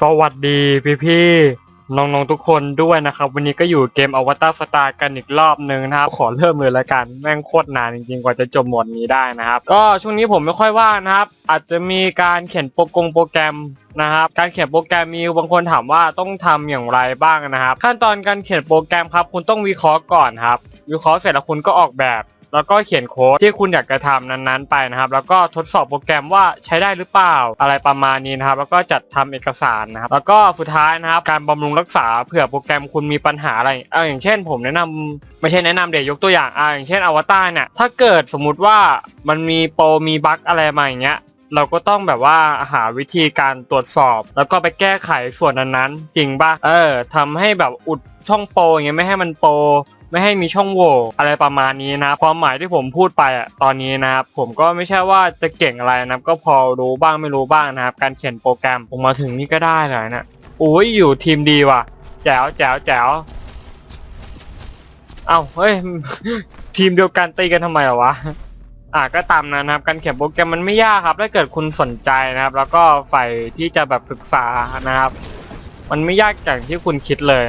สวัสดีพี่พี่ๆน้องๆทุกคนด้วยนะครับ วันนี้ก็อยู่เกมอวตารสตาร์กันอีกรอบหนึ่งนะครับ ขอเริ่มเลยละกันแม่งโคตรนานจริงๆ กว่าจะจบหมวดนี้ได้นะครับ ก็ช่วงนี้ผมไม่ค่อยว่างนะครับ อาจจะมีการเขียนโปรกงโปรแกรมนะครับ การเขียนโปรแกรมมีบางคนถามว่าต้องทำอย่างไรบ้างนะครับ ขั้นตอนการเขียนโปรแกรมครับ คุณต้องวิเคราะห์ก่อนครับ วิเคราะห์เสร็จแล้วคุณก็ออกแบบ แล้วก็เขียนโค้ดที่คุณอยากจะทำนั้นๆไปนะครับ แล้วก็ทดสอบโปรแกรมว่าใช้ได้หรือเปล่าอะไรประมาณนี้นะครับ แล้วก็จัดทำเอกสารนะครับ แล้วก็สุดท้ายนะครับ การบำรุงรักษาเผื่อโปรแกรมคุณมีปัญหาอะไรเอาอย่างเช่น ผมแนะนำไม่ใช่แนะนำเดี๋ยวยกตัวอย่างอ่าอย่างเช่นอวตารเนี่ยถ้าเกิดสมมุติว่ามันมีโปรมีบั๊กอะไรมาอย่างเงี้ย เราก็ต้องแบบว่าหาวิธีการตรวจสอบ แล้วก็ไปแก้ไขส่วนนั้นๆจริงป่ะเออทำให้แบบอุดช่องโปรอย่างเงี้ยไม่ให้มันโปรไม่ให้มีช่องโหว่อะไรประมาณนี้นะความหมายที่ผมพูดไปอะตอนนี้นะครับผมก็ไม่ใช่ว่าจะเก่งอะไรนะครับก็พอรู้บ้างไม่รู้บ้างนะครับการเขียนโปรแกรมผมมาถึงนี่ก็ได้เลยนะโอ้ยอยู่ทีมดีว่ะ แจ๋วแจ๋วแจ๋วเอ้าเฮ้ย ทีมเดียวกันตีกันทำไมอะวะ อะก็ตามนั้นนะครับการเขียนโปรแกรมมันไม่ยากครับ ถ้าเกิดคุณสนใจนะครับ แล้วก็ใฝ่ที่จะแบบศึกษานะครับ มันไม่ยากอย่างที่คุณคิดเลย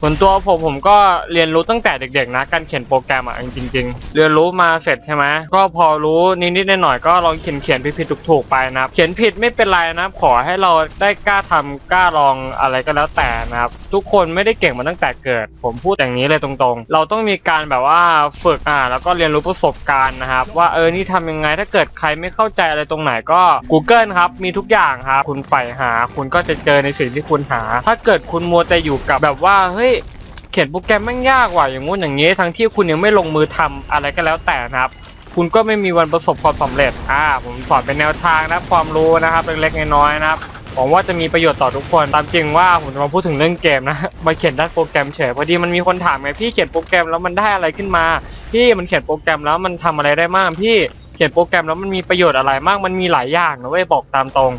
ส่วนตัวผมผมก็เรียนรู้ตั้งแต่เด็กๆนะการเขียนโปรแกรมอะจริง ๆ เรียนรู้มาเสร็จใช่ไหมก็พอรู้นิดๆหน่อยๆก็ลองเขียนเขียนๆผิดๆถูกๆไปนะครับเขียนผิดไม่เป็นไรนะครับขอให้เราได้กล้าทำกล้าลองอะไรก็แล้วแต่นะครับทุกคนไม่ได้เก่งมาตั้งแต่เกิด ผมพูดอย่างนี้เลยตรงๆ เราต้องมีการแบบว่าฝึกอ่าแล้วก็เรียนรู้ประสบการณ์นะครับ ว่าเออนี่ทำยังไงถ้าเกิดใครไม่เข้าใจอะไรตรงไหนก็ Google ครับมีทุกอย่างครับคุณใฝ่หา คุณก็จะเจอในสิ่งที่คุณหา ถ้าเกิดคุณมัวแต่อยู่กับแบบว่าเฮ้ยเขียนโปรแกรมแม่งยากกว่าอย่างงู้นอย่างนี้ทั้งที่คุณยังไม่ลงมือทำอะไรก็แล้วแต่นะครับ คุณก็ไม่มีวันประสบความสำเร็จอ่าผมสอนเป็นแนวทางนะความรู้นะครับเล็กๆน้อยๆนะครับหวังว่าจะมีประโยชน์ต่อทุกคนตามจริงว่าผมจะมาพูดถึงเรื่องเกมนะ มาเขียนด้านโปรแกรมเฉยพอดีมันมีคนถามไงพี่เขียนโปรแกรมแล้วมันได้อะไรขึ้นมา พี่มันเขียนโปรแกรมแล้วมันทำอะไรได้บ้างพี่เขียนโปรแกรมแล้วมันมีประโยชน์อะไรมากมันมีหลายอย่างนะเว้ยบอกตามตรง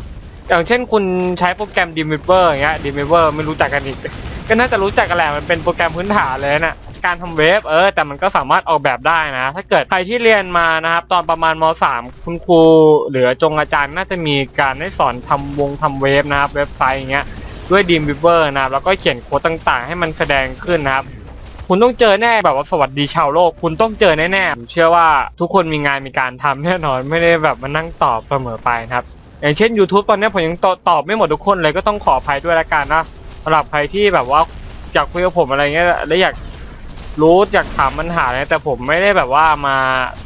อย่างเช่นคุณใช้โปรแกรม d e m w e a v e r อย่างเงี้ย d e m w e a v e r ไม่รู้จักกันอีก ก็น่าจะรู้จักกันแหละมันเป็นโปรแกรมพื้นฐานเลยนะการทำเว็บเออแต่มันก็สามารถออกแบบได้นะ ถ้าเกิดใครที่เรียนมานะครับ ตอนประมาณม .3 คุณครูหรือจงอาจารย์น่าจะมีการให้สอนทำวงทำเว็บนะครับ เว็บไซต์อย่างเงี้ยด้วย d r e a m w e a v e r นะครับแล้วก็เขียนโค้ดต่างๆ ให้มันแสดงขึ้นนะครับ คุณต้องเจอแน่แบบว่าสวัสดีชาวโลก คุณต้องเจอแน่ๆผมเชื่อว่าทุกคนมีงานมีการทำแน่นอนไม่ได้แบบมานั่งตอบเสมอไปนะครับอย่างเช่น YouTube ตอนนี้ผมยังตตอบไม่หมดทุกคนเลยก็ต้องขออภัยด้วยละกันนะ สำหรับใครที่แบบว่าอยากคุยกับผมอะไรเงี้ยและอยากรู้อยากถามปัญหาเนี่ยแต่ผมไม่ได้แบบว่ามา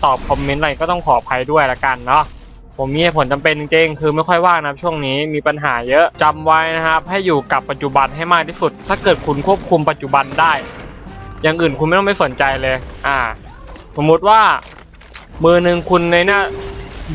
ตอบคอมเมนต์อะไรก็ต้องขออภัยด้วยละกันเนาะผมมีผลจำเป็นจริงๆคือไม่ค่อยว่างนะช่วงนี้มีปัญหาเยอะจำไว้นะครับให้อยู่กับปัจจุบันให้มากที่สุด ถ้าเกิดคุณควบคุมปัจจุบันได้ อย่างอื่นคุณไม่ต้องไปสนใจเลย อ่า สมมุติว่ามือหนึ่งคุณในหน้า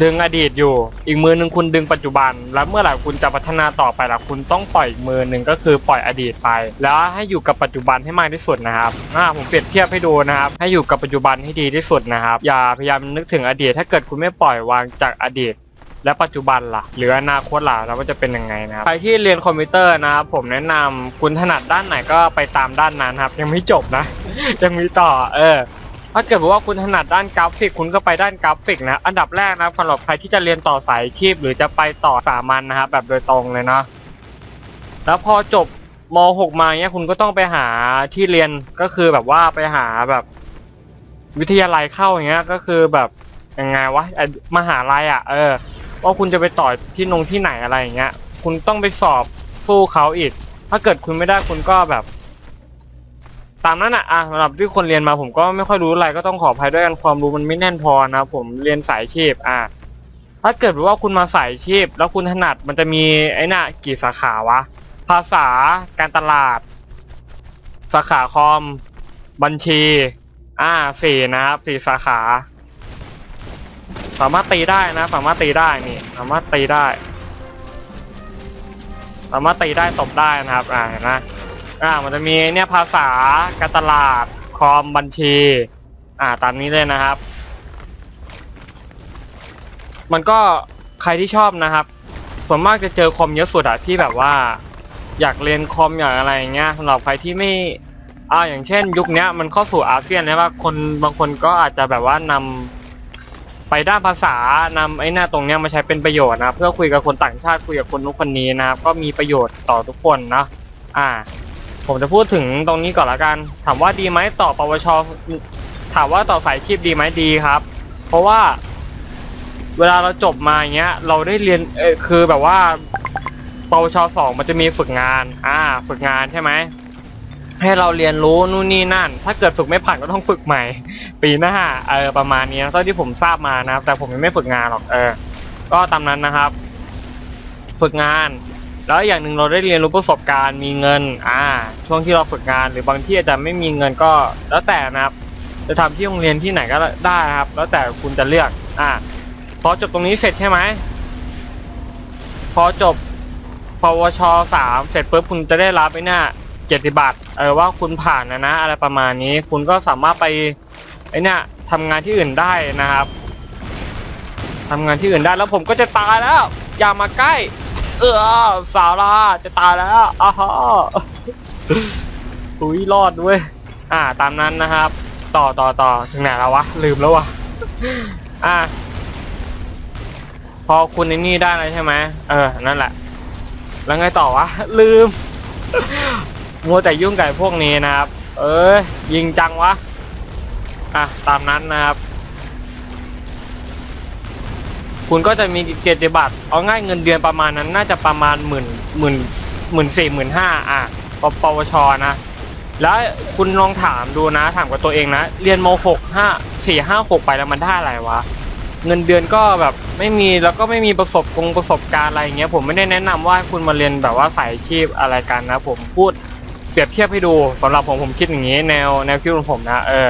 ดึงอดีตอยู่ อีกมือหนึ่งคุณดึงปัจจุบัน แล้วเมื่อไหร่คุณจะพัฒนาต่อไปล่ะคุณต้องปล่อยอีกมือหนึ่งก็คือปล่อยอดีตไป แล้วให้อยู่กับปัจจุบันให้มากที่สุดนะครับอ่าผมเปรียบเทียบให้ดูนะครับ ให้อยู่กับปัจจุบันให้ดีที่สุดนะครับ อย่าพยายามนึกถึงอดีต ถ้าเกิดคุณไม่ปล่อยวางจากอดีตและปัจจุบันล่ะ หรืออนาคตล่ะแล้วมันจะเป็นยังไงนะครับใครที่เรียนคอมพิวเตอร์นะครับผมแนะนำคุณถนัดด้านไหนก็ไปตามด้านนั้นครับ ยังไม่จบนะ ยังมีต่อเออ ถ้าเกิดว่าคุณถนัดด้านกราฟิกคุณก็ไปด้านกราฟิกนะ อันดับแรกนะครับสำหรับใครที่จะเรียนต่อสายอาชีพ หรือจะไปต่อสามัญนะครับแบบโดยตรงเลยเนาะแล้วพอจบม .6 มาเนี้ยคุณก็ต้องไปหาที่เรียนก็คือแบบว่าไปหาแบบ วิทยาลัยเข้าอย่างเงี้ยก็คือแบบยังไงวะมหาลัยอะ เออว่าคุณจะไปต่อที่นงที่ไหนอะไรอย่างเงี้ย คุณต้องไปสอบสู้เขาอีก ถ้าเกิดคุณไม่ได้คุณก็แบบ ตามนั้นอะอะสำหรับที่คนเรียนมาผมก็ไม่ค่อยรู้อะไรก็ต้องขออภัยด้วยกันความรู้มันไม่แน่นพอนะผมเรียนสายชีพอะถ้าเกิดว่าคุณมาสายชีพ แล้วคุณถนัดมันจะมีไอ้น่ะกี่สาขาวะ ภาษาการตลาด สาขาคอม บัญชี อ่าสี่นะครับสี่สาขา สามารถตีได้นะ สามารถตีได้นี่ สามารถตีได้ สามารถตีได้ตบได้นะครับ อ่าเห็นไหม อ่า มันจะมีเนี่ยภาษาการตลาดคอมบัญชี อ่า ตามนี้เลยนะครับ มันก็ใครที่ชอบนะครับ ส่วนมากจะเจอคอมเยอะสุดอะที่แบบว่า อยากเรียนคอมอย่างอะไรอย่างเงี้ยสำหรับใครที่ไม่อ่าอย่างเช่น ยุคเนี้ยมันเข้าสู่อาเซียนนะว่าคนบางคนก็อาจจะแบบว่านำไปด้านภาษานำไอ้หน้าตรงเนี้ยมาใช้เป็นประโยชน์นะเพื่อคุยกับคนต่างชาติคุยกับคนนู้นคนนี้นะครับก็มีประโยชน์ต่อทุกคนเนาะอ่า ผมจะพูดถึงตรงนี้ก่อนละกัน ถามว่าดีไหมต่อปวช ถามว่าต่อสายชีพดีไหมดีครับ เพราะว่าเวลาเราจบมาอย่างเงี้ย เราได้เรียนเออคือแบบว่าปวชสองมันจะมีฝึกงาน อ่า ฝึกงานใช่ไหมให้เราเรียนรู้นู่นนี่นั่น ถ้าเกิดฝึกไม่ผ่านก็ต้องฝึกใหม่ ปีหน้าเออประมาณนี้เท่าที่ผมทราบมานะครับ แต่ผมยังไม่ฝึกงานหรอกเออ ก็ตามนั้นนะครับ ฝึกงาน แล้วอย่างหนึ่งเราได้เรียนรู้ประสบการณ์มีเงิน อ่า ช่วงที่เราฝึกงานหรือบางที่อาจจะไม่มีเงินก็ แล้วแต่นะครับ จะทำที่โรงเรียนที่ไหนก็ได้ครับ แล้วแต่คุณจะเลือก อ่าพอจบตรงนี้เสร็จใช่ไหมพอจบปวชสามเสร็จปุ๊บคุณจะได้รับไอ้หน้าเกียรติบัตรเออว่าคุณผ่านนะนะ อะไรประมาณนี้ คุณก็สามารถไปไอ้เนี่ยทำงานที่อื่นได้นะครับทำงานที่อื่นได้แล้วผมก็จะตายแล้ว อย่ามาใกล้ เออสาวลาจะตายแล้วอ้าฮะอุ้ยรอดด้วยอ่าตามนั้นนะครับ ต่อต่อต่อถึงไหนแล้ววะ ลืมแล้ววะอ่าพอคุณในนี่ได้แล้วใช่ไหมเออ นั่นแหละ แล้วไงต่อวะ ลืม มัวแต่ยุ่งกับพวกนี้นะครับ เอ้ยยิงจังวะ อะ ตามนั้นนะครับ คุณก็จะมีเกียรติบัตรเอาง่ายเงินเดือนประมาณนั้น น่าจะประมาณหมื่นหมื่นหมื่นสี่หมื่นห้าอะปปวชนะ แล้วคุณลองถามดูนะ ถามกับตัวเองนะ เรียนมหกห้าสี่ห้าหกไปแล้วมันได้อะไรวะ เงินเดือนก็แบบไม่มีแล้วก็ไม่มีประสบกงประสบการณ์อะไรอย่างเงี้ย ผมไม่ได้แนะนำว่าคุณมาเรียนแบบว่าสายอาชีพอะไรกันนะ ผมพูดเปรียบเทียบให้ดูสำหรับผมผมคิดอย่างนี้ แนวแนวคิดของผมนะเออ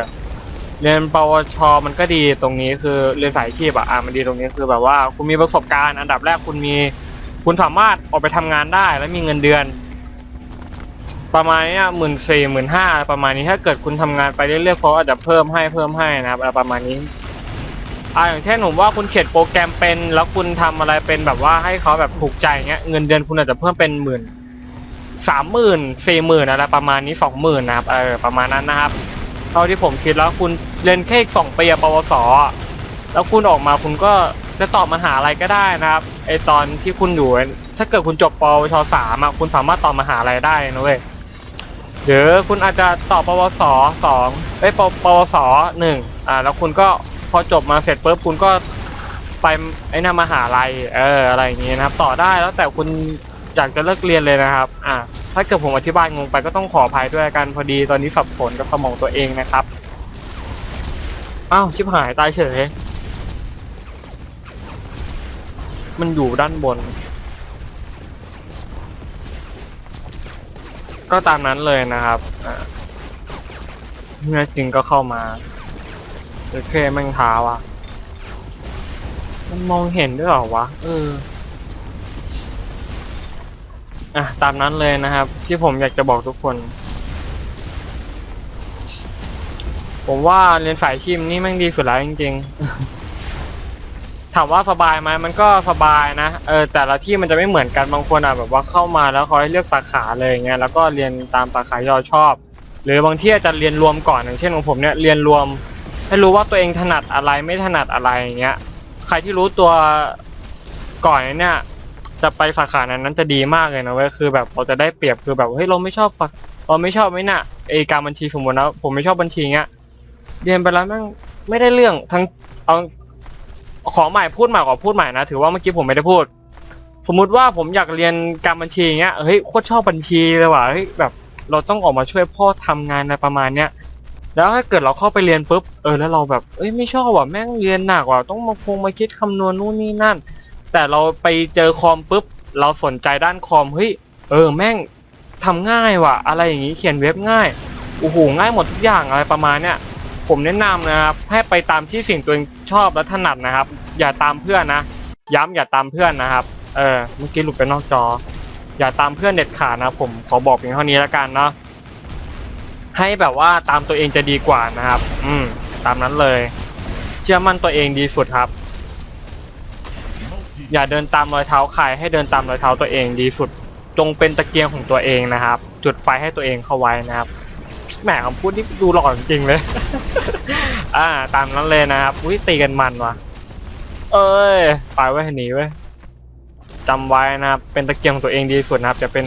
เรียนปวช มันก็ดีตรงนี้คือเรียนสายอาชีพอะอะมันดีตรงนี้คือแบบว่าคุณมีประสบการณ์อันดับแรกคุณมี คุณสามารถออกไปทำงานได้และมีเงินเดือน ประมาณเนี้ยหมื่นสี่หมื่นห้าประมาณนี้ถ้าเกิดคุณทำงานไปเรื่อยๆเขาอาจจะเพิ่มให้เพิ่มให้นะครับอะไรประมาณนี้อ่าอย่างเช่นผมว่าคุณเขียนโปรแกรมเป็น แล้วคุณทำอะไรเป็นแบบว่าให้เขาแบบถูกใจเงี้ยเงินเดือนคุณอาจจะเพิ่มเป็นหมื่นสามหมื่นสี่หมื่นอะไรประมาณนี้สองหมื่นนะครับเออประมาณนั้นนะครับ ท่าที่ผมคิดแล้วคุณเรียนแค่อีกสองปีอะปวสอะแล้วคุณออกมาคุณก็จะตอบมหาอะไรก็ได้นะครับไอตอนที่คุณอยู่ ถ้าเกิดคุณจบปวชสามอะคุณสามารถตอบมหาอะไรได้นะเว้ยหรือคุณอาจจะตอบปวสสองเอ้ยปปวสหนึ่งอ่าแล้วคุณก็พอจบมาเสร็จปุ๊บคุณก็ไปไอ้นามหาลัยเอออะไรอย่างงี้นะครับ ต่อได้แล้วแต่คุณ อยากจะเลิกเรียนเลยนะครับ อ่า ถ้าเกิดผมอธิบายงงไปก็ต้องขออภัยด้วยกันพอดีตอนนี้สับสนกับสมองตัวเองนะครับ อ้าวชิบหายตายเฉย มันอยู่ด้านบน ก็ตามนั้นเลยนะครับ อ่าเมื่อจริงก็เข้ามาโอเคแม่งท้าว่ะ มันมองเห็นด้วยเหรอวะ เออ อะตามนั้นเลยนะครับ ที่ผมอยากจะบอกทุกคน ผมว่าเรียนสายชิมนี่แม่งดีสุดแล้วจริง ๆ ถามว่าสบายไหมมันก็สบายนะเออแต่ละที่มันจะไม่เหมือนกันบางคนอะแบบว่าเข้ามาแล้วเขาให้เลือกสาขาเลยอย่างเงี้ยแล้วก็เรียนตามสาขาที่เราชอบ หรือบางที่อาจจะเรียนรวมก่อนอย่างเช่นของผมเนี่ยเรียนรวมให้รู้ว่าตัวเองถนัดอะไรไม่ถนัดอะไรอย่างเงี้ย ใครที่รู้ตัวก่อนเนี่ย จะไปสาขานั้นนั้นจะดีมากเลยนะเว้ยคือแบบเราจะได้เปรียบคือแบบเฮ้ยเราไม่ชอบสาเราไม่ชอบไม่น่ะไอการบัญชีสมมตินะผมไม่ชอบบัญชีเงี้ยเรียนไปแล้วแม่งไม่ได้เรื่องทั้งเอาขอใหม่พูดใหม่ขอพูดใหม่นะถือว่าเมื่อกี้ผมไม่ได้พูด สมมุติว่าผมอยากเรียนการบัญชีเงี้ยเฮ้ยโคตรชอบบัญชีเลยว่ะเฮ้ยแบบ เราต้องออกมาช่วยพ่อทำงานในประมาณเนี้ยแล้วถ้าเกิดเราเข้าไปเรียนปุ๊บเออแล้วเราแบบเอ้ยไม่ชอบว่ะแม่งเรียนหนักว่ะต้องมาคงมาคิดคำนวณนู่นนี่นั่น แต่เราไปเจอคอมปุ๊บ เราสนใจด้านคอมเฮ้ยเออแม่งทำง่ายว่ะ อะไรอย่างงี้เขียนเว็บง่ายโอ้โหง่ายหมดทุกอย่างอะไรประมาณเนี้ยผมแนะนำนะครับให้ไปตามที่สิ่งตัวเองชอบและถนัดนะครับ อย่าตามเพื่อนนะ ย้ำอย่าตามเพื่อนนะครับเออเมื่อกี้หลุดไปนอกจอ อย่าตามเพื่อนเด็ดขาดนะผมขอบอกเพียงเท่านี้แล้วกันเนาะให้แบบว่าตามตัวเองจะดีกว่านะครับ อืมตามนั้นเลย เชื่อมั่นตัวเองดีสุดครับ อย่าเดินตามรอยเท้าใครให้เดินตามรอยเท้าตัวเองดีสุด จงเป็นตะเกียงของตัวเองนะครับ จุดไฟให้ตัวเองเข้าไว้นะครับแหมคำพูดนี่ดูหล่อจริงเลย อ่า ตามนั้นเลยนะครับอุ้ยตีกันมันว่ะ เอ้ยไปไว้หนีไว้จำไว้นะครับ เป็นตะเกียงของตัวเองดีสุดนะครับจะเป็น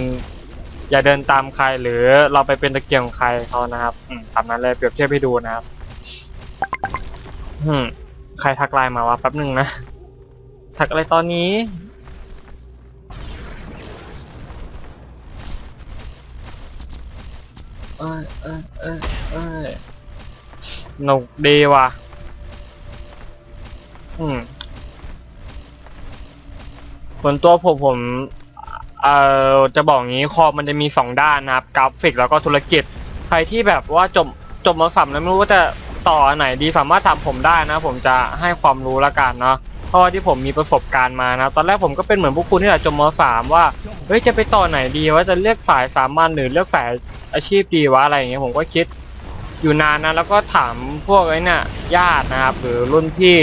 อย่าเดินตามใครหรือเราไปเป็นตะเกียงของใครเขานะครับตามนั้นเลยเปรียบเทียบให้ดูนะครับอืมใครทักไลน์มาวะแป๊บหนึ่งนะ ทักอะไรตอนนี้ เอ้ยเอ้ยเอ้ยเอ้ยหนุกดีว่ะ อืม ส่วนตัวผมผม เอ่อ จะบอกงี้คอมมันจะมีสองด้านนะครับ กราฟิกแล้วก็ธุรกิจ ใครที่แบบว่าจบจบมาสัมแล้วไม่รู้ว่าจะต่ออันไหนดีสามารถถามผมได้นะ ผมจะให้ความรู้ละกันเนาะ เพราะว่าที่ผมมีประสบการณ์มานะ ตอนแรกผมก็เป็นเหมือนพวกคุณที่แหละจบมสามว่า เฮ้ยจะไปต่อไหนดีว่าจะเลือกสายสามัญหรือเลือกสายอาชีพดีวะอะไรอย่างเงี้ยผมก็คิดอยู่นานนะแล้วก็ถามพวกไอ้เนี่ยญาตินะครับ หรือรุ่นพี่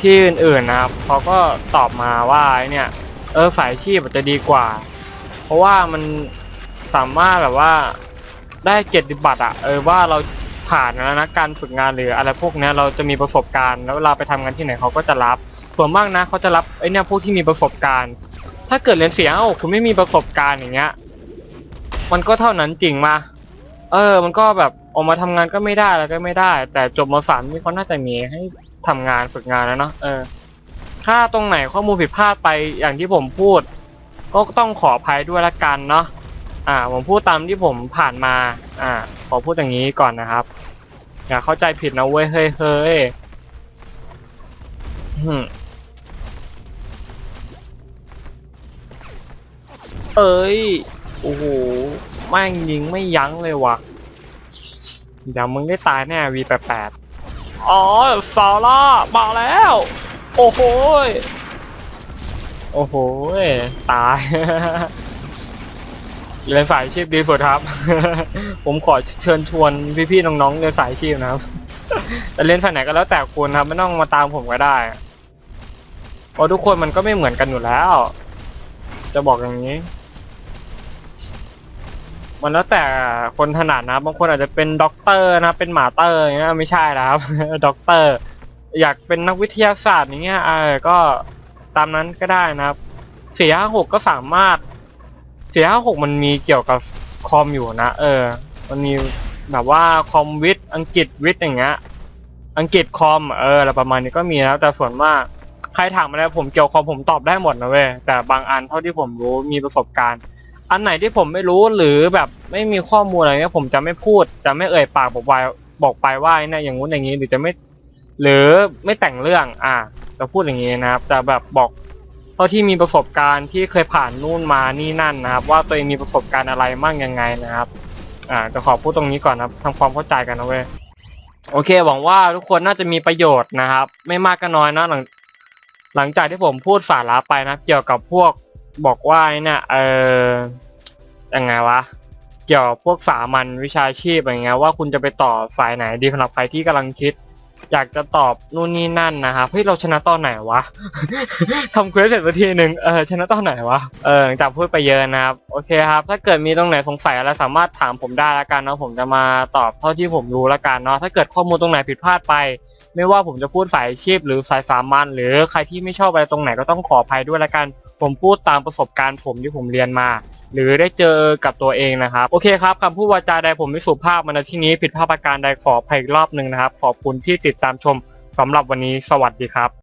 ที่อื่นๆนะครับเขาก็ตอบมาว่าไอ้เนี่ยเออสายอาชีพจะดีกว่า เพราะว่ามันสามารถแบบว่าได้เกียรติบัตรอะเออว่าเรา ผ่านแล้วนะการฝึกงานหรืออะไรพวกนี้เราจะมีประสบการณ์ แล้วเวลาไปทำงานที่ไหนเขาก็จะรับ ส่วนมากนะเขาจะรับไอ้เนี่ยพวกที่มีประสบการณ์ ถ้าเกิดเรียนเสียงเอ้าคุณไม่มีประสบการณ์อย่างเงี้ย มันก็เท่านั้นจริงมาเออ มันก็แบบออกมาทำงานก็ไม่ได้แล้วก็ไม่ได้ แต่จบมสามนี่เขาน่าจะมีให้ทำงานฝึกงานแล้วเนาะเออ ถ้าตรงไหนข้อมูลผิดพลาดไปอย่างที่ผมพูด ก็ต้องขออภัยด้วยละกันเนาะ อ่า ผมพูดตามที่ผมผ่านมา อ่า ขอพูดอย่างนี้ก่อนนะครับ อย่าเข้าใจผิดนะเว้ย เฮ้ยเฮ้ยอืมเอ้ย โอ้โห แม่งยิงไม่ยั้งเลยว่ะ เดี๋ยวมึงได้ตายแน่ V88 อ๋อซาร่ามาแล้ว โอ้โห โอ้โห ตาย เรียนสายอาชีพดีสุดครับ ผมขอเชิญชวนพี่ๆน้องๆเรียนสายอาชีพนะครับ จะเรียนสายไหนก็แล้วแต่คุณครับ ไม่ต้องมาตามผมก็ได้เพราะทุกคนมันก็ไม่เหมือนกันอยู่แล้ว จะบอกอย่างนี้ มันแล้วแต่คนถนัดนะบางคนอาจจะเป็นด็อกเตอร์นะ เป็นหมาเตอร์อย่างเงี้ยไม่ใช่นะครับ ด็อกเตอร์ อยากเป็นนักวิทยาศาสตร์อย่างเงี้ยเออก็ตามนั้นก็ได้นะครับสี่ห้าหกก็สามารถ สี่ห้าหกมันมีเกี่ยวกับคอมอยู่นะ เออ มันมีแบบว่าคอมวิทย์อังกฤษวิทย์อย่างเงี้ย อังกฤษคอมเอออะไรประมาณนี้ก็มีนะแต่ส่วนมากใครถามอะไรผมเกี่ยวคอมผมตอบได้หมดนะเว้ยแต่บางอันเท่าที่ผมรู้มีประสบการณ์ อันไหนที่ผมไม่รู้หรือแบบไม่มีข้อมูลอะไรเงี้ยผมจะไม่พูด จะไม่เอ่ยปากบอกไปบอกไปว่าเนี่ยอย่างงู้นอย่างนี้หรือจะไม่ หรือไม่แต่งเรื่อง อะจะพูดอย่างนี้นะครับแต่แบบบอก เท่าที่มีประสบการณ์ที่เคยผ่านนู่นมานี่นั่นนะครับ ว่าตัวเองมีประสบการณ์อะไรมั่งยังไงนะครับ อ่าจะขอพูดตรงนี้ก่อนนะครับทำความเข้าใจกันนะเว้ยโอเค หวังว่าทุกคนน่าจะมีประโยชน์นะครับ ไม่มากก็น้อยนะหลังหลังจากที่ผมพูดสาระไปนะเกี่ยวกับพวกบอกว่าเนี่ยเออยังไงวะเกี่ยวกับพวกสามัญวิชาชีพอะไรเงี้ยว่าคุณจะไปต่อสายไหนดีสำหรับใครที่กำลังคิด อยากจะตอบนู่นนี่นั่นนะครับเฮ้ยเราชนะตอนไหนวะ ทำเควสเสร็จสักทีหนึ่งเออชนะตอนไหนวะเออหลังจากพูดไปเยอะนะครับโอเคครับ ถ้าเกิดมีตรงไหนสงสัยอะไรสามารถถามผมได้ละกันเนาะผมจะมาตอบเท่าที่ผมรู้ละกันเนาะถ้าเกิดข้อมูลตรงไหนผิดพลาดไป ไม่ว่าผมจะพูดสายอาชีพหรือสายสามัญหรือใครที่ไม่ชอบอะไรตรงไหนก็ต้องขออภัยด้วยละกัน ผมพูดตามประสบการณ์ผมที่ผมเรียนมา หรือได้เจอกับตัวเองนะครับ โอเคครับคำพูดวาจาใดผมไม่สุภาพมาในที่นี้ผิดพลาดประการใดขออภัยอีกรอบหนึ่งนะครับ ขอบคุณที่ติดตามชมสำหรับวันนี้สวัสดีครับ